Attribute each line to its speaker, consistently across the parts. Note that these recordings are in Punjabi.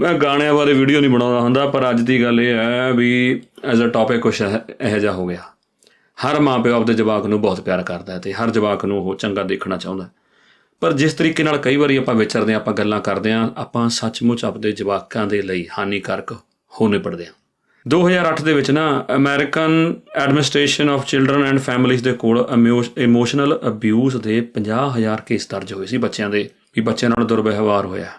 Speaker 1: ਮੈਂ ਗਾਣਿਆਂ ਬਾਰੇ ਵੀਡੀਓ ਨਹੀਂ ਬਣਾਉਂਦਾ ਹੁੰਦਾ, ਪਰ ਅੱਜ ਦੀ ਗੱਲ ਇਹ ਹੈ ਵੀ ਐਜ਼ ਅ ਟੌਪਿਕ ਕੁਛ ਇਹ ਇਹੋ ਜਿਹਾ ਹੋ ਗਿਆ। ਹਰ ਮਾਪਿਓ ਆਪਦੇ ਜਵਾਕ ਨੂੰ ਬਹੁਤ ਪਿਆਰ ਕਰਦਾ ਹੈ ਤੇ ਹਰ ਜਵਾਕ ਨੂੰ ਉਹ ਚੰਗਾ ਦੇਖਣਾ ਚਾਹੁੰਦਾ ਹੈ। ਪਰ ਜਿਸ ਤਰੀਕੇ ਨਾਲ ਕਈ ਵਾਰੀ ਆਪਾਂ ਵਿਚਰਦੇ ਹਾਂ, ਆਪਾਂ ਗੱਲਾਂ ਕਰਦੇ ਹਾਂ, ਆਪਾਂ ਸੱਚਮੁੱਚ ਆਪਦੇ ਜਵਾਕਾਂ ਦੇ ਲਈ ਹਾਨੀਕਾਰਕ ਹੋ ਨਿਬੜਦੇ ਹਾਂ। 2008 ਦੇ ਵਿੱਚ ਨਾ American administration of children and families ਦੇ ਕੋਲ ਇਮੋਸ਼ਨਲ ਅਬਿਊਜ਼ ਦੇ 50000 ਕੇਸ ਦਰਜ ਹੋਏ ਸੀ ਬੱਚਿਆਂ ਦੇ, ਵੀ ਬੱਚਿਆਂ ਨਾਲ ਦੁਰਵਿਵਹਾਰ ਹੋਇਆ।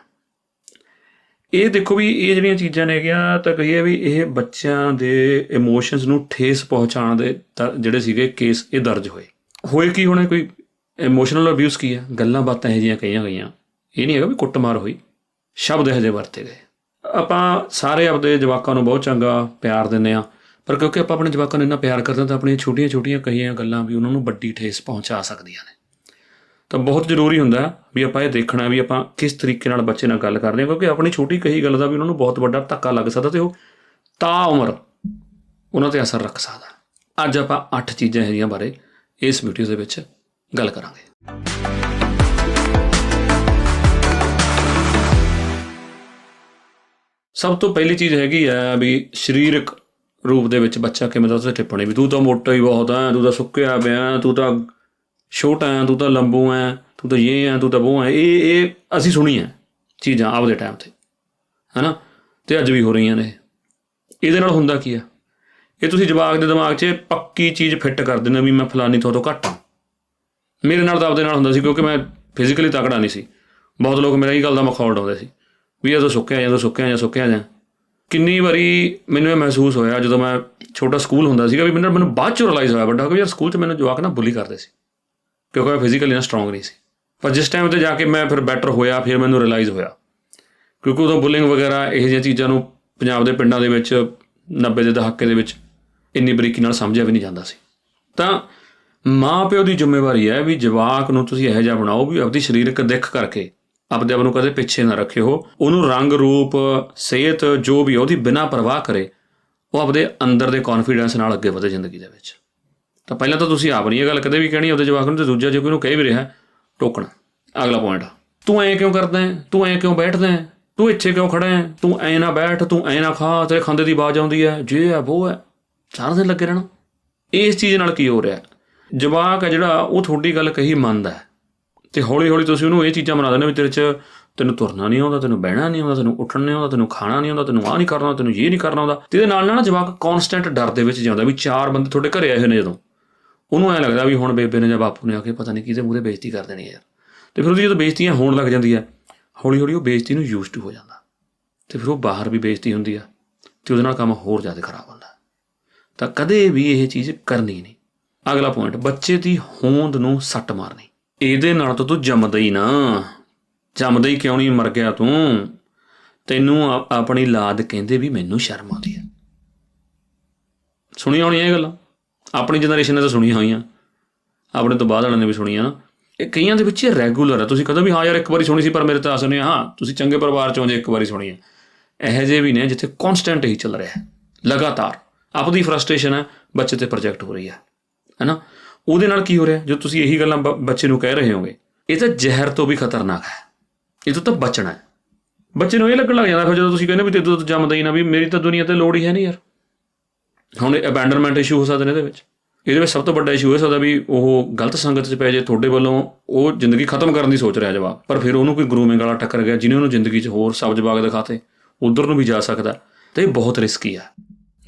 Speaker 1: ਇਹ ਦੇਖੋ ਵੀ ਇਹ ਜਿਹੜੀਆਂ ਚੀਜ਼ਾਂ ਨੇ ਗਿਆ ਤਾਂ ਕਹੀਏ ਵੀ ਇਹ ਬੱਚਿਆਂ ਦੇ ਇਮੋਸ਼ਨਸ ਨੂੰ ਠੇਸ ਪਹੁੰਚਾਉਣ ਦੇ ਦ- ਜਿਹੜੇ ਸੀਗੇ ਕੇਸ ਇਹ ਦਰਜ ਹੋਏ। ਹੋਏ ਕੀ ਹੋਣੇ, ਕੋਈ ਇਮੋਸ਼ਨਲ ਅਬਿਊਜ਼ ਕੀ ਹੈ ਗੱਲਾਂ ਬਾਤਾਂ ਇਹੋ ਜਿਹੀਆਂ ਕਹੀਆਂ ਗਈਆਂ। ਇਹ ਨਹੀਂ ਹੈਗਾ ਵੀ ਕੁੱਟਮਾਰ ਹੋਈ। ਸ਼ਬਦ ਇਹੋ ਜਿਹੇ ਵਰਤੇ ਗਏ। ਆਪਾਂ ਸਾਰੇ ਆਪਦੇ ਜਵਾਕਾਂ ਨੂੰ ਬਹੁਤ ਚੰਗਾ ਪਿਆਰ ਦਿੰਦੇ ਆ ਪਰ ਕਿਉਂਕਿ ਆਪਾਂ ਆਪਣੇ ਜਵਾਕਾਂ ਨੂੰ ਇੰਨਾ ਪਿਆਰ ਕਰਦੇ ਹਾਂ, ਤਾਂ ਆਪਣੀਆਂ ਛੋਟੀਆਂ-ਛੋਟੀਆਂ ਕਹੀਆਂ ਗੱਲਾਂ ਵੀ ਉਹਨਾਂ ਨੂੰ ਵੱਡੀ ਠੇਸ ਪਹੁੰਚਾ ਸਕਦੀਆਂ ਨੇ। ਤਾਂ ਬਹੁਤ ਜ਼ਰੂਰੀ ਹੁੰਦਾ ਵੀ ਆਪਾਂ ਇਹ ਦੇਖਣਾ ਵੀ ਆਪਾਂ ਕਿਸ ਤਰੀਕੇ ਨਾਲ ਬੱਚੇ ਨਾਲ ਗੱਲ ਕਰਦੇ ਹਾਂ, ਕਿਉਂਕਿ ਆਪਣੀ ਛੋਟੀ ਕਹੀ ਗੱਲ ਦਾ ਵੀ ਉਹਨਾਂ ਨੂੰ ਬਹੁਤ ਵੱਡਾ ਧੱਕਾ ਲੱਗ ਸਕਦਾ ਤੇ ਉਹ ਤਾਂ ਉਮਰ ਉਹਨਾਂ ਤੇ ਅਸਰ ਰੱਖ ਸਕਦਾ ਅੱਜ ਆਪਾਂ 8 ਚੀਜ਼ਾਂ ਇਹਦੀਆਂ ਬਾਰੇ ਇਸ ਵੀਡੀਓ ਦੇ ਵਿੱਚ ਗੱਲ ਕਰਾਂਗੇ। ਸਭ ਤੋਂ ਪਹਿਲੀ ਚੀਜ਼ ਹੈਗੀ ਆ ਵੀ ਸਰੀਰਕ ਰੂਪ ਦੇ ਵਿੱਚ ਬੱਚਾ ਕਿਵੇਂ ਦਾ ਉਸੇ ਟਿੱਪਣੀ ਵੀ, ਤੂੰ ਤਾਂ ਮੋਟਾ ਹੀ ਬਹੁਤ ਹੈ ਤੂੰ ਤਾਂ ਸੁੱਕਿਆ ਪਿਆ, ਤੂੰ ਤਾਂ ਛੋਟਾ ਹੈ, ਤੂੰ ਤਾਂ ਲੰਬੂ ਹੈ, ਤੂੰ ਤਾਂ ਇਹ ਹੈ, ਤੂੰ ਤਾਂ ਉਹ ਹੈ। ਇਹ ਇਹ ਅਸੀਂ ਸੁਣੀ ਹੈ ਚੀਜ਼ਾਂ ਆਪਦੇ ਟਾਈਮ ਤੇ, ਹੈਨਾ? ਤੇ ਅੱਜ ਵੀ ਹੋ ਰਹੀਆਂ ਨੇ। ਇਹਦੇ ਨਾਲ ਹੁੰਦਾ ਕੀ ਆ? ਇਹ ਤੁਸੀਂ ਜਵਾਕ ਦੇ ਦਿਮਾਗ 'ਚ ਪੱਕੀ ਚੀਜ਼ ਫਿੱਟ ਕਰ ਦਿੰਦੇ ਵੀ ਮੈਂ ਫਲਾਨੀ ਤੋਂ ਤੋਂ ਘੱਟ ਹਾਂ। ਮੇਰੇ ਨਾਲ ਤਾਂ ਆਪਦੇ ਨਾਲ ਹੁੰਦਾ ਸੀ, ਕਿਉਂਕਿ ਮੈਂ ਫਿਜ਼ੀਕਲੀ ਤਕੜਾ ਨਹੀਂ ਸੀ। ਬਹੁਤ ਲੋਕ ਮੇਰਾ ਇਹ ਗੱਲ ਦਾ ਮਖੌਲ ਉਡਾਉਂਦੇ ਸੀ, ਵੀ ਜਦੋਂ ਸੁੱਕਿਆ ਜਦੋਂ ਸੁੱਕਿਆ ਜਾਂ ਸੁੱਕਿਆ ਜਾਂ। ਕਿੰਨੀ ਵਾਰੀ ਮੈਨੂੰ ਇਹ ਮਹਿਸੂਸ ਹੋਇਆ ਜਦੋਂ ਮੈਂ ਛੋਟਾ ਸਕੂਲ ਹੁੰਦਾ ਸੀਗਾ, ਵੀ ਮੈਨੂੰ ਮੈਨੂੰ ਬਾਅਦ ਚ ਰਿਅਲਾਈਜ਼ ਹੋਇਆ ਵੱਡਾ, ਕਿ ਯਾਰ ਸਕੂਲ 'ਚ ਮੈਨੂੰ ਜਵਾਕ ਨਾ ਬੁਲੀ ਕਰਦੇ ਸੀ। ਕਿਉਂਕਿ ਮੈਂ ਫਿਜ਼ੀਕਲੀ ਨਾ ਸਟਰੋਂਗ ਨਹੀਂ ਸੀ। ਪਰ ਜਿਸ ਟਾਈਮ ਤੇ ਜਾ ਕੇ ਮੈਂ ਫਿਰ ਬੈਟਰ ਹੋਇਆ ਫਿਰ ਮੈਨੂੰ ਰਿਅਲਾਈਜ਼ ਹੋਇਆ। ਕਿਉਂਕਿ ਉਦੋਂ ਬੁਲਿੰਗ ਵਗੈਰਾ ਇਹ ਜਿਹੀਆਂ ਚੀਜ਼ਾਂ ਨੂੰ ਪੰਜਾਬ ਦੇ ਪਿੰਡਾਂ ਦੇ ਵਿੱਚ 90 ਦੇ ਦਹਾਕੇ ਦੇ ਵਿੱਚ ਇੰਨੀ ਬਰੀਕੀ ਨਾਲ ਸਮਝਿਆ ਵੀ ਨਹੀਂ ਜਾਂਦਾ ਸੀ। ਤਾਂ ਮਾਂ ਪਿਓ ਦੀ ਜ਼ਿੰਮੇਵਾਰੀ ਹੈ ਵੀ ਜਵਾਕ ਨੂੰ ਤੁਸੀਂ ਇਹੋ ਜਿਹਾ ਬਣਾਓ ਵੀ ਆਪਦੀ ਸਰੀਰਕ ਦਿੱਖ ਕਰਕੇ ਆਪਦੇ ਆਪ ਨੂੰ ਕਦੇ ਪਿੱਛੇ ਨਾ ਰੱਖਿਓ। ਉਹਨੂੰ ਰੰਗ ਰੂਪ ਸਿਹਤ ਜੋ ਵੀ ਆ, ਉਹਦੀ ਬਿਨਾਂ ਪਰਵਾਹ ਕਰੇ ਉਹ ਆਪਦੇ ਅੰਦਰ ਦੇ ਕੌਨਫੀਡੈਂਸ ਨਾਲ ਅੱਗੇ ਵਧੇ ਜ਼ਿੰਦਗੀ ਦੇ ਵਿੱਚ। ਤਾਂ ਪਹਿਲਾਂ ਤਾਂ ਤੁਸੀਂ ਆਪ ਨਹੀਂ ਇਹ ਗੱਲ ਕਦੇ ਵੀ ਕਹਿਣੀ, ਉਹਦੇ ਜਵਾਕ ਨੂੰ ਤੇ ਦੂਜਾ ਜੇ ਕੋਈ ਨੂੰ ਕਹਿ ਵੀ ਰਿਹਾ, ਟੋਕਣਾ। ਅਗਲਾ ਪੁਆਇੰਟ ਤੂੰ ਐਂ ਕਿਉਂ ਕਰਦਾ ਹੈ? ਤੂੰ ਐਂ ਕਿਉਂ ਬੈਠਦਾ ਹੈ? ਤੂੰ ਇੱਥੇ ਕਿਉਂ ਖੜਾ ਹੈ? ਤੂੰ ਐਂ ਨਾ ਬੈਠ, ਤੂੰ ਐਂ ਨਾ ਖਾ, ਤੇਰੇ ਖੰਦੇ ਦੀ ਆਵਾਜ਼ ਆਉਂਦੀ ਹੈ, ਜੇ ਹੈ ਉਹ ਹੈ ਸਾਰਾ ਦਿਨ ਲੱਗੇ ਰਹਿਣਾ। ਇਸ ਚੀਜ਼ ਨਾਲ ਕੀ ਹੋ ਰਿਹਾ ਜਵਾਕ ਹੈ ਜਿਹੜਾ, ਉਹ ਤੁਹਾਡੀ ਗੱਲ ਕਹੀ ਮੰਨਦਾ ਹੈ। ਤੇ ਹੌਲੀ ਹੌਲੀ ਤੁਸੀਂ ਉਹਨੂੰ ਇਹ ਚੀਜ਼ਾਂ ਬਣਾ ਦਿੰਦੇ ਵੀ ਤੇਰੇ 'ਚ ਤੈਨੂੰ ਤੁਰਨਾ ਨਹੀਂ ਆਉਂਦਾ, ਤੈਨੂੰ ਬਹਿਣਾ ਨਹੀਂ ਆਉਂਦਾ, ਤੈਨੂੰ ਉੱਠਣਾ ਨਹੀਂ ਆਉਂਦਾ, ਤੈਨੂੰ ਖਾਣਾ ਨਹੀਂ ਆਉਂਦਾ, ਤੈਨੂੰ ਆਹ ਨਹੀਂ ਕਰਨਾ, ਤੈਨੂੰ ਇਹ ਨਹੀਂ ਕਰਨਾ ਆਉਂਦਾ। ਤੇ ਇਹਦੇ ਨਾਲ ਨਾਲ ਨਾ ਜਵਾਕ ਕਨਸਟੈਂਟ ਡਰ ਦੇ ਵਿੱਚ ਜਾਂਦਾ ਵੀ ਚਾਰ ਬੰਦੇ ਤੁਹਾਡੇ ਘਰੇ ਆਏ ਹੋਏ ਨੇ ਜਦੋਂ। ਉਹਨੂੰ ਐ ਲੱਗਦਾ ਵੀ ਹੁਣ ਬੇਬੇ ਨੇ ਜਾਂ ਬਾਪੂ ਨੇ ਆ ਕੇ ਪਤਾ ਨਹੀਂ ਕਿਹਦੇ ਮੂਹਰੇ ਬੇਇੱਜ਼ਤੀ ਕਰ ਦੇਣੀ ਹੈ ਯਾਰ। ਤੇ ਫਿਰ ਉਹਦੀ ਜਦੋਂ ਬੇਇੱਜ਼ਤੀਆਂ ਹੋਣ ਲੱਗ ਜਾਂਦੀ ਹੈ ਹੌਲੀ ਹੌਲੀ ਉਹ ਬੇਇੱਜ਼ਤੀ ਨੂੰ ਯੂਜ਼ਡ ਹੋ ਜਾਂਦਾ। ਤੇ ਫਿਰ ਉਹ ਬਾਹਰ ਵੀ ਬੇਇੱਜ਼ਤੀ ਹੁੰਦੀ ਆ ਤੇ ਉਹਦੇ ਨਾਲ ਕੰਮ ਹੋਰ ਜ਼ਿਆਦਾ ਖਰਾਬ ਹੁੰਦਾ ਤਾਂ ਕਦੇ ਵੀ ਇਹ ਚੀਜ਼ ਕਰਨੀ ਨਹੀਂ। ਅਗਲਾ ਪੁਆਇੰਟ ਬੱਚੇ ਦੀ ਹੋਂਦ ਨੂੰ ਸੱਟ ਮਾਰਨੀ। ਇਹਦੇ ਨਾਲ ਤਾਂ ਤੂੰ ਜੰਮਦਾ ਹੀ ਨਾ। ਜੰਮਦਾ ਹੀ ਕਿਉਂ ਨਹੀਂ? ਮਰ ਗਿਆ ਤੂੰ। ਤੈਨੂੰ ਆਪਣੀ ਲਾਦ ਕਹਿੰਦੇ ਵੀ ਮੈਨੂੰ ਸ਼ਰਮ ਆਉਂਦੀ ਹੈ। ਸੁਣੀਆਂ ਹੋਣੀਆਂ ਇਹ ਗੱਲਾਂ? ਆਪਣੀ ਜਨਰੇਸ਼ਨ ਨੇ ਤਾਂ ਸੁਣੀਆਂ ਹੋਈਆਂ। ਆਪਣੇ ਤੋਂ ਬਾਅਦ ਵਾਲਿਆਂ ਨੇ ਵੀ ਸੁਣੀਆਂ। ਨਾ ਇਹ ਕਈਆਂ ਦੇ ਵਿੱਚ ਇਹ ਰੈਗੂਲਰ ਹੈ ਤੁਸੀਂ ਕਦੋਂ ਵੀ ਹਾਂ ਯਾਰ ਇੱਕ ਵਾਰੀ ਸੁਣੀ ਸੀ, ਪਰ ਮੇਰੇ ਤਾਂ ਅਸਰ ਨਹੀਂ ਹਾਂ, ਤੁਸੀਂ ਚੰਗੇ ਪਰਿਵਾਰ ਚੋਂ ਜੇ ਇੱਕ ਵਾਰੀ ਸੁਣੀ ਹੈ ਇਹੋ ਜਿਹੇ ਵੀ ਨੇ ਜਿੱਥੇ ਕਨਸਟੈਂਟ ਹੀ ਚੱਲ ਰਿਹਾ। ਹੈ ਲਗਾਤਾਰ। ਆਪਦੀ ਫਰਸਟ੍ਰੇਸ਼ਨ ਹੈ ਬੱਚੇ ਤੇ ਪ੍ਰੋਜੈਕਟ ਹੋ ਰਹੀ ਹੈ ਹੈਨਾ? ਉਹਦੇ ਨਾਲ ਕੀ ਹੋ ਰਿਹਾ? ਜੋ ਤੁਸੀਂ ਇਹੀ ਗੱਲਾਂ ਬ- ਬੱਚੇ ਨੂੰ ਕਹਿ ਰਹੇ ਹੋਗੇ, ਇਹ ਤਾਂ ਜ਼ਹਿਰ ਤੋਂ ਵੀ ਖਤਰਨਾਕ ਹੈ। ਇਹ ਤੋਂ ਤਾਂ ਬਚਣਾ ਹੈ। ਬੱਚੇ ਨੂੰ ਇਹ ਲੱਗਣ ਲੱਗ ਜਾਂਦਾ, ਫਿਰ ਜਦੋਂ ਤੁਸੀਂ ਕਹਿੰਦੇ ਵੀ ਤੇ ਤੋਂ ਜੰਮਦਾ ਹੀ ਨਾ, ਵੀ ਮੇਰੀ ਤਾਂ ਦੁਨੀਆ ਤੇ ਲੋੜ ਹੀ ਹੈ ਨਹੀਂ ਯਾਰ। ਹੁਣ ਅਬੈਂਡਨਮੈਂਟ ਇਸ਼ੂ ਹੋ ਸਕਦੇ ਨੇ ਇਹਦੇ ਵਿੱਚ। ਇਹਦੇ ਵਿੱਚ ਸਭ ਤੋਂ ਵੱਡਾ ਇਸ਼ੂ ਇਹ ਸਕਦਾ ਵੀ ਉਹ ਗਲਤ ਸੰਗਤ 'ਚ ਪੈ ਜੇ, ਤੁਹਾਡੇ ਵੱਲੋਂ ਉਹ ਜ਼ਿੰਦਗੀ ਖਤਮ ਕਰਨ ਦੀ ਸੋਚ ਰਿਹਾ ਜਵਾਬ। ਪਰ ਫਿਰ ਉਹਨੂੰ ਕੋਈ ਗਰੂਮਿੰਗ ਵਾਲਾ ਟੱਕਰ ਗਿਆ ਜਿਹਨੇ ਉਹਨੂੰ ਜ਼ਿੰਦਗੀ 'ਚ ਹੋਰ ਸਬਜ਼ ਬਾਗ ਦਿਖਾਤੇ, ਉਧਰ ਨੂੰ ਵੀ ਜਾ ਸਕਦਾ। ਤੇ ਇਹ ਬਹੁਤ ਰਿਸਕੀ ਆ।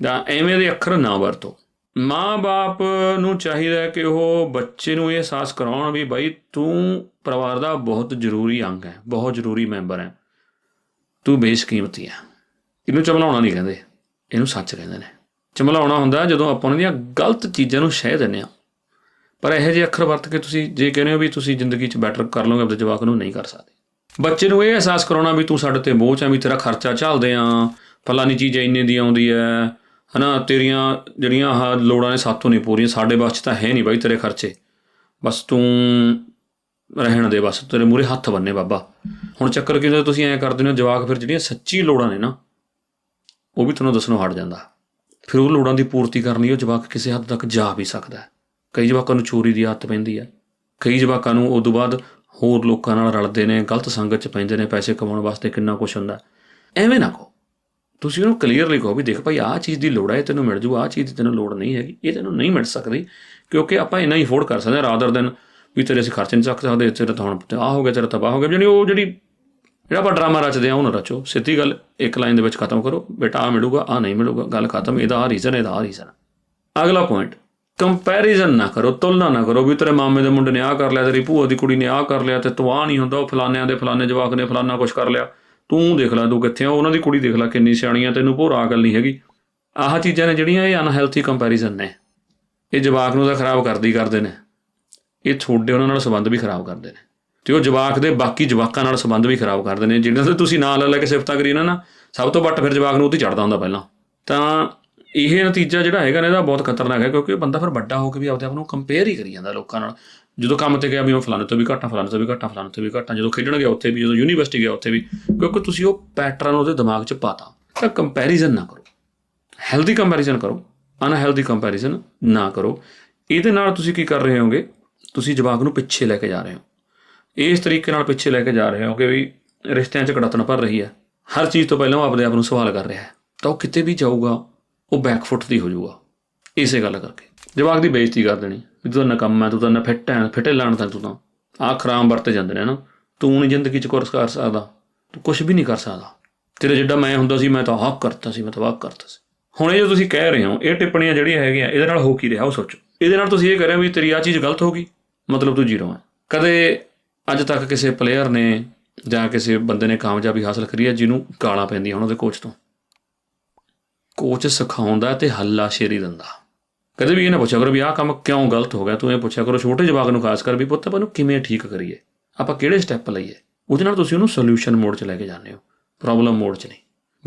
Speaker 1: ਤਾਂ ਐਵੇਂ ਦੇ ਅੱਖਰ ਨਾ ਵਰਤੋ। ਮਾਂ-ਬਾਪ ਨੂੰ ਚਾਹੀਦਾ ਕਿ ਉਹ ਬੱਚੇ ਨੂੰ ਇਹ ਅਹਿਸਾਸ ਕਰਾਉਣ ਵੀ ਭਾਈ ਤੂੰ ਪਰਿਵਾਰ ਦਾ ਬਹੁਤ ਜ਼ਰੂਰੀ ਅੰਗ ਹੈ, ਬਹੁਤ ਜ਼ਰੂਰੀ ਮੈਂਬਰ ਹੈ। ਤੂੰ ਬੇਸ਼ਕੀਮਤੀ ਹੈ। ਇਹਨੂੰ ਚਮਲਾਉਣਾ ਨਹੀਂ ਕਹਿੰਦੇ। ਇਹਨੂੰ ਸੱਚ ਕਹਿੰਦੇ ਨੇ। ਚਮਲਾਉਣਾ ਹੁੰਦਾ ਜਦੋਂ ਆਪਾਂ ਉਹਨਾਂ ਦੀਆਂ ਗਲਤ ਚੀਜ਼ਾਂ ਨੂੰ ਸ਼ਹਿ ਦਿੰਦੇ ਆ ਪਰ ਇਹੋ ਜਿਹੇ ਅੱਖਰ ਵਰਤ ਕੇ ਤੁਸੀਂ ਜੇ ਕਹਿੰਦੇ ਹੋ ਵੀ ਤੁਸੀਂ ਜ਼ਿੰਦਗੀ 'ਚ ਬੈਟਰ ਕਰ ਲਓਗੇ ਆਪਣੇ ਜਵਾਕ ਨੂੰ ਨਹੀਂ ਕਰ ਸਕਦੇ। ਬੱਚੇ ਨੂੰ ਇਹ ਅਹਿਸਾਸ ਕਰਾਉਣਾ ਵੀ ਤੂੰ ਸਾਡੇ ਤੇ ਬੋਝ ਆ, ਵੀ ਤੇਰਾ ਖਰਚਾ ਝੱਲਦੇ ਆ, ਫਲਾਨੀ ਚੀਜ਼ ਇੰਨੇ ਦੀ ਆਉਂਦੀ ਹੈ ਹਨਾ, ਤੇਰੀਆਂ ਜਿਹੜੀਆਂ ਆਹ ਲੋੜਾਂ ਨੇ ਸਾਥੋਂ ਨਹੀਂ ਪੂਰੀਆਂ, ਸਾਡੇ ਬਸ 'ਚ ਤਾਂ ਹੈ ਨਹੀਂ ਬਾਈ ਤੇਰੇ ਖਰਚੇ। ਬਸ ਤੂੰ ਰਹਿਣ ਦੇ ਬਸ, ਤੇਰੇ ਮੂਰੇ ਹੱਥ ਬੰਨੇ ਬਾਬਾ। ਹੁਣ ਚੱਕਰ ਕੀ ਹੁੰਦਾ, ਤੁਸੀਂ ਐਂ ਕਰਦੇ ਹੋ, ਜਵਾਕ ਫਿਰ ਜਿਹੜੀਆਂ ਸੱਚੀ ਲੋੜਾਂ ਨੇ ਨਾ, ਉਹ ਵੀ ਤੁਹਾਨੂੰ ਦੱਸਣੋਂ ਹਟ ਜਾਂਦਾ। ਫਿਰ ਉਹ ਲੋੜਾਂ ਦੀ ਪੂਰਤੀ ਕਰਨ ਲਈ ਉਹ ਜਵਾਕ ਕਿਸੇ ਹੱਦ ਤੱਕ ਜਾ ਵੀ ਸਕਦਾ ਹੈ। ਕਈ ਜਵਾਕਾਂ ਨੂੰ ਚੋਰੀ ਦੀ ਆਦਤ ਪੈਂਦੀ ਹੈ। ਕਈ ਜਵਾਕਾਂ ਨੂੰ ਉਸ ਤੋਂ ਬਾਅਦ ਹੋਰ ਲੋਕਾਂ ਨਾਲ ਰਲਦੇ ਨੇ, ਗਲਤ ਸੰਗਤ 'ਚ ਪੈਂਦੇ ਨੇ, ਪੈਸੇ ਕਮਾਉਣ ਵਾਸਤੇ ਕਿੰਨਾ ਕੁਝ ਹੁੰਦਾ ਐਵੇਂ ਨਾ ਕਹੋ। ਤੁਸੀਂ ਉਹਨੂੰ ਕਲੀਅਰਲੀ ਕਹੋ ਵੀ ਦੇਖ ਭਾਈ, ਆਹ ਚੀਜ਼ ਦੀ ਲੋੜ ਹੈ, ਇਹ ਤੈਨੂੰ ਮਿਲ ਜੂ, ਆਹ ਚੀਜ਼ ਦੀ ਤੈਨੂੰ ਲੋੜ ਨਹੀਂ ਹੈਗੀ। ਇਹ ਤੈਨੂੰ ਨਹੀਂ ਮਿਲ ਸਕਦੀ ਕਿਉਂਕਿ ਆਪਾਂ ਇੰਨਾ ਹੀ ਅਫੋਰਡ ਕਰ ਸਕਦੇ ਹਾਂ ਰਾਦਰ ਦਿਨ ਵੀ ਤੇਰੇ ਅਸੀਂ ਖਰਚ ਨਹੀਂ ਚੱਕ ਸਕਦੇ, ਤੇਰਾ ਤਾਂ ਹੁਣ ਆਹ ਹੋ ਗਿਆ, ਤੇਰਾ ਤਬਾਹ ਹੋ ਗਿਆ। ਜਾਣੀ ਉਹ ਜਿਹੜੀ ਜਿਹੜਾ ਆਪਾਂ ਡਰਾਮਾ ਰਚਦੇ ਆ ਉਹ ਨਾ ਰਚੋ। ਸਿੱਧੀ ਗੱਲ, ਇੱਕ ਲਾਈਨ ਦੇ ਵਿੱਚ ਖਤਮ ਕਰੋ। ਬੇਟਾ ਆ ਮਿਲੂਗਾ, ਆ ਨਹੀਂ ਮਿਲੂਗਾ, ਗੱਲ ਖਤਮ। ਇਹਦਾ ਆ ਰੀਜ਼ਨ ਇਹਦਾ ਆ ਰੀਜ਼ਨ ਅਗਲਾ ਪੁਆਇੰਟ ਕੰਪੈਰੀਜ਼ਨ ਨਾ ਕਰੋ, ਤੁਲਨਾ ਨਾ ਕਰੋ ਵੀ ਤੇਰੇ ਮਾਮੇ ਦੇ ਮੁੰਡੇ ਨੇ ਆਹ ਕਰ ਲਿਆ, ਤੇਰੀ ਭੂਆ ਦੀ ਕੁੜੀ ਨੇ ਆਹ ਕਰ ਲਿਆ, ਤੇ ਤੂੰ ਆਹ ਨਹੀਂ ਹੁੰਦਾ, ਉਹ ਫਲਾਨਿਆਂ ਦੇ, ਫਲਾਨੇ ਜਵਾਕ ਨੇ ਫਲਾਨਾ ਕੁਝ ਕਰ ਲਿਆ। ਤੂੰ ਦੇਖ ਲੈ, ਤੂੰ ਕਿੱਥੇ ਆ? ਉਹਨਾਂ ਦੀ ਕੁੜੀ ਦੇਖ ਲੈ, ਕਿੰਨੀ ਸਿਆਣੀ ਆ, ਤੈਨੂੰ ਭੋਰਾ ਗੱਲ ਨਹੀਂ ਹੈਗੀ। ਆਹ ਚੀਜ਼ਾਂ ਨੇ ਜਿਹੜੀਆਂ ਇਹ ਅਨਹੈਲਥੀ ਕੰਪੈਰੀਜ਼ਨ ਨੇ। ਇਹ ਜਵਾਕ ਨੂੰ ਤਾਂ ਖਰਾਬ ਕਰਦੀ ਕਰਦੇ ਨੇ। ਇਹ ਤੁਹਾਡੇ, ਉਹਨਾਂ ਨਾਲ ਸੰਬੰਧ ਵੀ ਖਰਾਬ ਕਰਦੇ ਨੇ। ਤੇ ਉਹ ਜਵਾਕ ਦੇ ਬਾਕੀ ਜਵਾਕਾਂ ਨਾਲ ਸੰਬੰਧ ਵੀ ਖਰਾਬ ਕਰਦੇ ਨੇ। ਜਿਹਨਾਂ ਤੇ ਤੁਸੀਂ ਨਾਂ ਲੈ ਲੈ ਕੇ ਸਿਫਤਾਂ ਕਰੀ ਨਾ ਨਾ, ਸਭ ਤੋਂ ਵੱਟ ਫਿਰ ਜਵਾਕ ਨੂੰ ਉੱਤੇ ਚੜਦਾ ਹੁੰਦਾ ਪਹਿਲਾਂ। ਤਾਂ ਇਹ ਨਤੀਜਾ ਜਿਹੜਾ ਹੈਗਾ ਨਾ, ਇਹਦਾ ਬਹੁਤ ਖਤਰਨਾਕ ਹੈ, ਕਿਉਂਕਿ ਬੰਦਾ ਫਿਰ ਵੱਡਾ ਹੋ ਕੇ ਵੀ ਆਪਦੇ ਆਪ ਨੂੰ ਕੰਪੇਅਰ ਹੀ ਕਰੀ ਜਾਂਦਾ ਲੋਕਾਂ ਨਾਲ। ਜਦੋਂ ਕੰਮ ਤੇ ਗਿਆ ਵੀ ਮੈਂ ਫਲਾਣੇ ਤੋਂ ਵੀ ਘੱਟਾਂ ਫਲਾਣੇ ਤੋਂ ਵੀ ਘੱਟਾਂ ਫਲਾਣੇ ਤੋਂ ਵੀ ਘੱਟਾਂ ਜਦੋਂ ਖੇਡਣ ਗਿਆ ਉੱਥੇ ਵੀ, ਜਦੋਂ ਯੂਨੀਵਰਸਿਟੀ ਗਿਆ ਉੱਥੇ ਵੀ, ਕਿਉਂਕਿ ਤੁਸੀਂ ਉਹ ਪੈਟਰਨ ਉਹਦੇ ਦਿਮਾਗ 'ਚ ਪਾਤਾ। ਤਾਂ ਕੰਪੈਰੀਜ਼ਨ ਨਾ ਕਰੋ। ਹੈਲਦੀ ਕੰਪੈਰੀਜ਼ਨ ਕਰੋ। ਅਨਹੈਲਦੀ ਕੰਪੈਰੀਜ਼ਨ ਨਾ ਕਰੋ। ਇਹਦੇ ਨਾਲ ਤੁਸੀਂ ਕੀ ਕਰ ਰਹੇ ਹੋਗੇ? ਤੁਸੀਂ ਜਵਾਕ ਨੂੰ ਪਿੱਛੇ ਲੈ ਕੇ ਜਾ ਰਹੇ ਹੋ। ਇਸ ਤਰੀਕੇ ਨਾਲ ਪਿੱਛੇ ਲੈ ਕੇ ਜਾ ਰਹੇ ਹੋ ਕਿ ਵੀ ਰਿਸ਼ਤਿਆਂ 'ਚ ਕੜਤਨ ਭਰ ਰਹੀ ਹੈ। ਹਰ ਚੀਜ਼ ਤੋਂ ਪਹਿਲਾਂ ਉਹ ਆਪਣੇ ਆਪ ਨੂੰ ਸਵਾਲ ਕਰ ਰਿਹਾ ਹੈ। ਤਾਂ ਉਹ ਕਿਤੇ ਵੀ ਜਾਊਗਾ, ਉਹ ਬੈਕਫੁੱਟ ਦੀ ਹੋ ਜਾਊਗਾ। ਇਸੇ ਗੱਲ ਕਰਕੇ। ਜਵਾਕ ਦੀ ਬੇਇੱਜ਼ਤੀ ਕਰ ਦੇਣੀ। ਵੀ ਤੂੰ ਤਾਂ ਨਕੰਮਾ ਤੂੰ ਤਾਂ ਨਾ ਫਿੱਟ ਹੈ ਫਿੱਟੇ ਲਾਣ ਤਾਂ ਤੂੰ ਤਾਂ। ਆਹ ਖਰਾਮ ਵਰਤੇ ਜਾਂਦੇ ਨੇ ਨਾ ਤੂੰ ਨਹੀਂ ਜ਼ਿੰਦਗੀ 'ਚ ਕੁਛ ਕਰ ਸਕਦਾ। ਤੂੰ ਕੁਝ ਵੀ ਨਹੀਂ ਕਰ ਸਕਦਾ। ਤੇਰੇ ਜਿੱਡਾ ਮੈਂ ਹੁੰਦਾ ਸੀ, ਮੈਂ ਤਾਂ ਆਹ ਕਰਤਾ ਸੀ, ਮੈਂ ਤਾਂ ਆਹ ਕਰਤਾ ਸੀ। ਹੁਣ ਇਹ ਜੋ ਤੁਸੀਂ ਕਹਿ ਰਹੇ ਹੋ, ਇਹ ਟਿੱਪਣੀਆਂ ਜਿਹੜੀਆਂ ਹੈਗੀਆਂ, ਇਹਦੇ ਨਾਲ ਹੋ ਕੀ ਰਿਹਾ ਉਹ ਸੋਚੋ। ਇਹਦੇ ਨਾਲ ਤੁਸੀਂ ਇਹ ਕਹਿ ਰਹੇ ਹੋ ਵੀ ਤੇਰੀ ਆ ਚੀਜ਼ ਗਲਤ ਹੋ ਗਈ। ਮਤਲਬ ਤੂੰ ਜ਼ੀਰੋ ਹੈ। ਕਦੇ ਅੱਜ ਤੱਕ ਕਿਸੇ ਪਲੇਅਰ ਨੇ ਜਾਂ ਕਿਸੇ ਬੰਦੇ ਨੇ ਕਾਮਯਾਬੀ ਹਾਸਲ ਕਰੀ ਹੈ ਜਿਹਨੂੰ ਗਾਲਾਂ ਪੈਂਦੀਆਂ ਉਹਨਾਂ ਦੇ ਕੋਚ ਤੋਂ? ਕੋਚ ਸਿਖਾਉਂਦਾ ਤੇ ਹੱਲਾ ਸ਼ੇਰੀ ਦਿੰਦਾ। ਕਦੇ ਵੀ ਇਹ ਨਾ ਪੁੱਛਿਆ ਕਰੋ ਵੀ ਆਹ ਕੰਮ ਕਿਉਂ ਗਲਤ ਹੋ ਗਿਆ? ਤੂੰ ਇਹ ਪੁੱਛਿਆ ਕਰੋ ਛੋਟੇ ਜਵਾਕ ਨੂੰ ਖਾਸ ਕਰ ਵੀ ਪੁੱਤ ਆਪਾਂ ਨੂੰ ਕਿਵੇਂ ਠੀਕ ਕਰੀਏ? ਆਪਾਂ ਕਿਹੜੇ ਸਟੈਪ ਲਈਏ? ਉਹਦੇ ਨਾਲ ਤੁਸੀਂ ਉਹਨੂੰ ਸੋਲੂਸ਼ਨ ਮੋਡ 'ਚ ਲੈ ਕੇ ਜਾਂਦੇ ਹੋ। ਪ੍ਰੋਬਲਮ ਮੋਡ 'ਚ ਨਹੀਂ।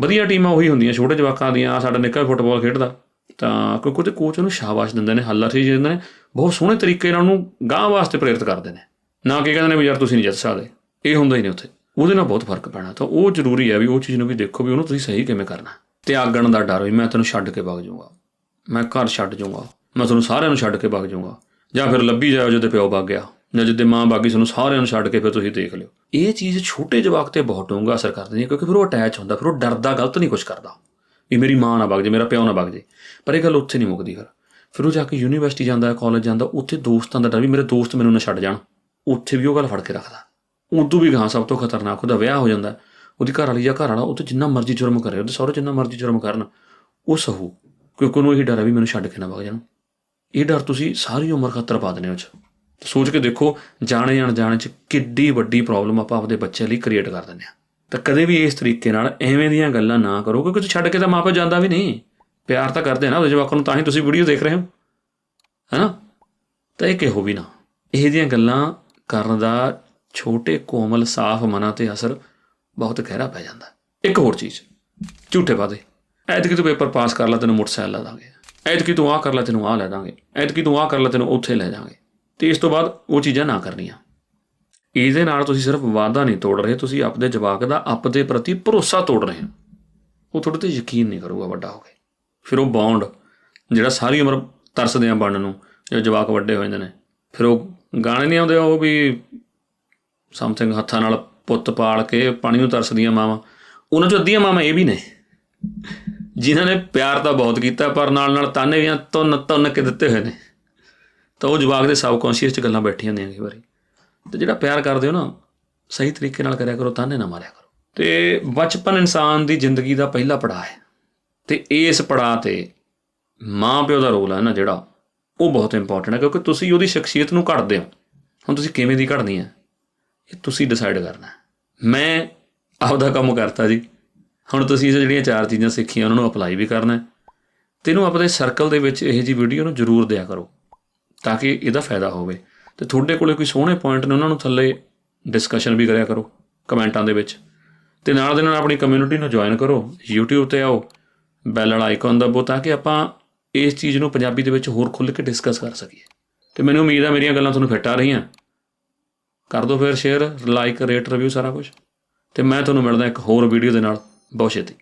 Speaker 1: ਵਧੀਆ ਟੀਮਾਂ ਉਹੀ ਹੁੰਦੀਆਂ, ਛੋਟੇ ਜਵਾਕਾਂ ਦੀਆਂ ਸਾਡਾ ਨਿੱਕਾ ਫੁੱਟਬਾਲ ਖੇਡਦਾ। ਤਾਂ ਕਿਉਂਕਿ ਉਹਦੇ ਕੋਚ ਉਹਨੂੰ ਸ਼ਾਬਾਸ਼ ਦਿੰਦੇ ਨੇ, ਹੱਲਾ ਸ਼ੇਰੀ ਦਿੰਦੇ ਨੇ, ਬਹੁਤ ਸੋਹਣੇ ਤਰੀਕੇ ਨਾਲ ਉਹਨੂੰ ਗਾਂ ਵਾਸਤੇ ਪ੍ਰੇਰਿਤ ਕਰਦੇ ਨੇ। ਨਾ ਕਿ ਕਹਿੰਦੇ ਨੇ ਵੀ ਯਾਰ ਤੁਸੀਂ ਨਹੀਂ ਜਿੱਤ ਸਕਦੇ। ਇਹ ਹੁੰਦਾ ਹੀ ਨਹੀਂ ਉੱਥੇ। ਉਹਦੇ ਨਾਲ ਬਹੁਤ ਫ਼ਰਕ ਪੈਣਾ। ਤਾਂ ਉਹ ਜ਼ਰੂਰੀ ਹੈ ਵੀ ਉਹ ਚੀਜ਼ ਨੂੰ ਵੀ ਦੇਖੋ ਵੀ ਉਹਨੂੰ ਤੁਸੀਂ ਸਹੀ ਕਿਵੇਂ ਕਰਨਾ। ਤੇ ਆਗਣ ਦਾ ਡਰ ਵੀ ਮੈਂ ਤੈਨੂੰ ਛੱਡ ਕੇ ਵਗ ਜਾਊਂਗਾ। ਮੈਂ ਘਰ ਛੱਡ ਜਾਊਂਗਾ। ਮੈਂ ਤੁਹਾਨੂੰ ਸਾਰਿਆਂ ਨੂੰ ਛੱਡ ਕੇ ਵਗ ਜਾਊਂਗਾ। ਜਾਂ ਫਿਰ ਲੱਭੀ ਜਾਓ ਜਦੋਂ ਪਿਓ ਵਗ ਗਿਆ। ਜਾਂ ਜਿੱਦੇ ਮਾਂ ਬਾਗੀ ਤੁਹਾਨੂੰ ਸਾਰਿਆਂ ਨੂੰ ਛੱਡ ਕੇ ਫਿਰ ਤੁਸੀਂ ਦੇਖ ਲਿਓ। ਇਹ ਚੀਜ਼ ਛੋਟੇ ਜਵਾਕ ਤੇ ਬਹੁਤ ਡੂੰਘਾ ਅਸਰ ਕਰਦੀ ਹੈ, ਕਿਉਂਕਿ ਫਿਰ ਉਹ ਅਟੈਚ ਹੁੰਦਾ, ਫਿਰ ਉਹ ਡਰਦਾ ਗਲਤ ਨਹੀਂ ਕੁਝ ਕਰਦਾ। ਵੀ ਮੇਰੀ ਮਾਂ ਨਾ ਵਗ ਜੇ, ਮੇਰਾ ਪਿਓ ਨਾ ਵਗ ਜੇ। ਪਰ ਇਹ ਗੱਲ ਉੱਥੇ ਨਹੀਂ ਮੁੱਕਦੀ ਫਿਰ। ਫਿਰ ਉਹ ਜਾ ਕੇ ਯੂਨੀਵਰਸਿਟੀ ਜਾਂਦਾ ਕਾਲਜ ਜਾਂਦਾ, ਉੱਥੇ ਦੋਸਤਾਂ ਦਾ ਡਰ ਵੀ ਮੇਰੇ ਦੋਸਤ ਮੈਨੂੰ ਨਾ ਛੱਡ ਜਾਣ। ਉੱਥੇ ਵੀ ਉਹ ਗੱਲ ਫੜ ਕੇ ਰੱਖਦਾ। ਉਦੋਂ ਵੀ ਗਾਂ ਸਭ ਤੋਂ ਖਤਰਨਾਕ ਉਹਦਾ ਵਿਆਹ ਹੋ ਜਾਂਦਾ। ਉਹਦੀ ਘਰ ਵਾਲੀ ਜਾਂ ਘਰ ਵਾਲਾ ਉਹ ਤੇ ਜਿੰਨਾ ਮਰਜ਼ੀ ਜੁਰਮ ਕਰੇ, ਉਹਦੇ ਸਹੁਰੇ ਜਿੰਨਾ ਮਰਜ਼ੀ ਜੁਰਮ ਕਰਨ, ਉਹ ਸਹੂ। ਕਿਉਂਕਿ ਉਹਨੂੰ ਇਹ ਡਰ ਹੈ ਵੀ ਮੈਨੂੰ ਛੱਡ ਕੇ ਨਾ ਵਗ ਜਾਣ। ਇਹ ਡਰ ਤੁਸੀਂ ਸਾਰੀ ਉਮਰ ਖਾਤਰ ਪਾ ਦਨੇ ਉਹ ਚ। ਸੋਚ ਕੇ ਦੇਖੋ, ਜਾਣੇ ਅਣਜਾਣੇ ਚ ਕਿੱਡੀ ਵੱਡੀ ਪ੍ਰੋਬਲਮ ਆਪਾਂ ਆਪਦੇ ਬੱਚੇ ਲਈ ਕ੍ਰੀਏਟ ਕਰ ਦਿੰਦੇ ਆ ਤਾਂ ਕਦੇ ਵੀ ਇਸ ਤਰੀਕੇ ਨਾਲ ਐਵੇਂ ਦੀਆਂ ਗੱਲਾਂ ਨਾ ਕਰੋ, ਕਿਉਂਕਿ ਤੁਸੀਂ ਛੱਡ ਕੇ ਤਾਂ ਮਾਪੇ ਜਾਂਦਾ ਵੀ ਨਹੀਂ। ਪਿਆਰ ਤਾਂ ਕਰਦੇ ਨਾ ਉਹਦੇ ਜਵਾਕਾਂ ਨੂੰ, ਤਾਂ ਹੀ ਤੁਸੀਂ ਵੀਡੀਓ ਦੇਖ ਰਹੇ ਹੋ। ਹੈਨਾ? ਤਾਂ ਇਹ ਕਿਹੋ ਵੀ ਨਾ। ਇਹ ਜਿਹੀਆਂ ਗੱਲਾਂ ਕਰਨ ਦਾ ਛੋਟੇ ਕੋਮਲ ਸਾਫ਼ ਮਨਾਂ ਤੇ ਅਸਰ ਬਹੁਤ ਗਹਿਰਾ ਪੈ ਜਾਂਦਾ। ਇੱਕ ਹੋਰ ਚੀਜ਼, ਝੂਠੇ ਵਾਦੇ ਐਤਕੀ ਤੂੰ ਪੇਪਰ ਪਾਸ ਕਰ ਲੈ, ਤੈਨੂੰ ਮੋਟਰਸਾਈਕਲ ਲਾ ਦਾਂਗੇ। ਐਤਕੀ ਤੂੰ ਆਹ ਕਰ ਲੈ, ਤੈਨੂੰ ਆਹ ਲੈ ਦਾਂਗੇ। ਐਤਕੀ ਤੂੰ ਆਹ ਕਰ ਲੈ, ਤੈਨੂੰ ਉੱਥੇ ਲੈ ਜਾਵਾਂਗੇ। ਤੇ ਇਸ ਤੋਂ ਬਾਅਦ ਉਹ ਚੀਜ਼ਾਂ ਨਾ ਕਰਨੀਆਂ। ਇਹਦੇ ਨਾਲ ਤੁਸੀਂ ਸਿਰਫ ਵਾਅਦਾ ਨਹੀਂ ਤੋੜ ਰਹੇ, ਤੁਸੀਂ ਆਪਦੇ ਜਵਾਕ ਦਾ ਆਪਦੇ ਪ੍ਰਤੀ ਭਰੋਸਾ ਤੋੜ ਰਹੇ ਹੋ। ਉਹ ਤੁਹਾਡੇ ਤੇ ਯਕੀਨ ਨਹੀਂ ਕਰੂਗਾ ਵੱਡਾ ਹੋ ਕੇ। ਫਿਰ ਉਹ ਬੌਂਡ ਜਿਹੜਾ ਸਾਰੀ ਉਮਰ ਤਰਸਦੇ ਆ ਬਣਨ ਨੂੰ ਜਦੋਂ ਜਵਾਕ ਵੱਡੇ ਹੋ ਜਾਂਦੇ ਨੇ, ਫਿਰ ਉਹ ਗਾਣੇ ਨਹੀਂ ਆਉਂਦੇ, ਉਹ ਵੀ ਸਮਥਿੰਗ ਹੱਥਾਂ ਨਾਲ ਪੁੱਤ ਪਾਲ ਕੇ ਪਾਣੀ ਨੂੰ ਤਰਸਦੀਆਂ ਮਾਵਾਂ। ਉਹਨਾਂ ਚੋਂ ਅੱਧੀਆਂ ਮਾਵਾਂ ਇਹ ਵੀ ਨੇ, ਜਿਨ੍ਹਾਂ ਨੇ ਪਿਆਰ ਤਾਂ ਬਹੁਤ ਕੀਤਾ, ਪਰ ਨਾਲ ਨਾਲ ਤਾਨੇ ਵੀ ਤੁੰਨ ਤੁੰਨ ਕੇ ਦਿੱਤੇ ਹੋਏ ਨੇ। ਤਾਂ ਉਹ ਜਵਾਕ ਦੇ ਸਬਕੌਂਸ਼ੀਅਸ 'ਚ ਗੱਲਾਂ ਬੈਠੀਆਂ ਹੁੰਦੀਆਂ ਕਈ ਵਾਰੀ। ਤੇ ਜਿਹੜਾ ਪਿਆਰ ਕਰਦੇ ਹੋ ਨਾ, ਸਹੀ ਤਰੀਕੇ ਨਾਲ ਕਰਿਆ ਕਰੋ, ਤਾਨੇ ਨਾ ਮਾਰਿਆ ਕਰੋ। ਤੇ ਬਚਪਨ ਇਨਸਾਨ ਦੀ ਜ਼ਿੰਦਗੀ ਦਾ ਪਹਿਲਾ ਪੜਾਅ ਹੈ। ਤੇ ਇਸ ਪੜਾਅ ਤੇ ਮਾਂ ਪਿਓ ਦਾ ਰੋਲ ਹੈ ਨਾ ਜਿਹੜਾ ਉਹ ਬਹੁਤ ਇੰਪੋਰਟੈਂਟ ਹੈ ਕਿਉਂਕਿ ਤੁਸੀਂ ਉਹਦੀ ਸ਼ਖਸੀਅਤ ਨੂੰ ਘੜਦੇ ਹੋ। ਹੁਣ ਤੁਸੀਂ ਕਿਵੇਂ ਦੀ ਘੜਨੀ ਹੈ? ਇਹ ਤੁਸੀਂ ਡਿਸਾਈਡ ਕਰਨਾ ਮੈਂ ਆਪਦਾ ਕੰਮ ਕਰਤਾ ਜੀ। ਹੁਣ ਤੁਸੀਂ ਇਹ ਜਿਹੜੀਆਂ ਚਾਰ ਚੀਜ਼ਾਂ ਸਿੱਖੀਆਂ, ਉਹਨਾਂ ਨੂੰ ਅਪਲਾਈ ਵੀ ਕਰਨਾ ਹੈ। ਤੇ ਇਹਨੂੰ ਆਪਣੇ ਸਰਕਲ ਦੇ ਵਿੱਚ ਇਹ ਜੀ ਵੀਡੀਓ ਨੂੰ ਜ਼ਰੂਰ ਦਿਆ ਕਰੋ ਤਾਂ ਕਿ ਇਹਦਾ ਫਾਇਦਾ ਹੋਵੇ। ਤੇ ਤੁਹਾਡੇ ਕੋਲੇ ਕੋਈ ਸੋਹਣੇ ਪੁਆਇੰਟ ਨੇ, ਉਹਨਾਂ ਨੂੰ ਥੱਲੇ ਡਿਸਕਸ਼ਨ ਵੀ ਕਰਿਆ ਕਰੋ ਕਮੈਂਟਾਂ ਦੇ ਵਿੱਚ। ਤੇ ਨਾਲ ਦੇ ਨਾਲ ਆਪਣੀ ਕਮਿਊਨਿਟੀ ਨੂੰ ਜੁਆਇਨ ਕਰੋ। YouTube ਤੇ ਆਓ ਬੈਲ ਵਾਲਾ ਆਈਕਨ ਦਬਾਓ ਤਾਂ ਕਿ ਆਪਾਂ ਇਸ ਚੀਜ਼ ਨੂੰ ਪੰਜਾਬੀ ਦੇ ਵਿੱਚ ਹੋਰ ਖੁੱਲ੍ਹ ਕੇ ਡਿਸਕਸ ਕਰ ਸਕੀਏ। ਤੇ ਮੈਨੂੰ ਉਮੀਦ ਆ ਮੇਰੀਆਂ ਗੱਲਾਂ ਤੁਹਾਨੂੰ ਫਿੱਟ ਆ ਰਹੀਆਂ। ਕਰ ਦਿਓ ਫਿਰ ਸ਼ੇਅਰ ਲਾਈਕ ਰੇਟ ਰਿਵਿਊ ਸਾਰਾ ਕੁਝ ਤੇ ਮੈਂ ਤੁਹਾਨੂੰ ਮਿਲਦਾ ਇੱਕ ਹੋਰ ਵੀਡੀਓ ਦੇ ਨਾਲ। ਬਹੁਤ ਛੇਤੀ।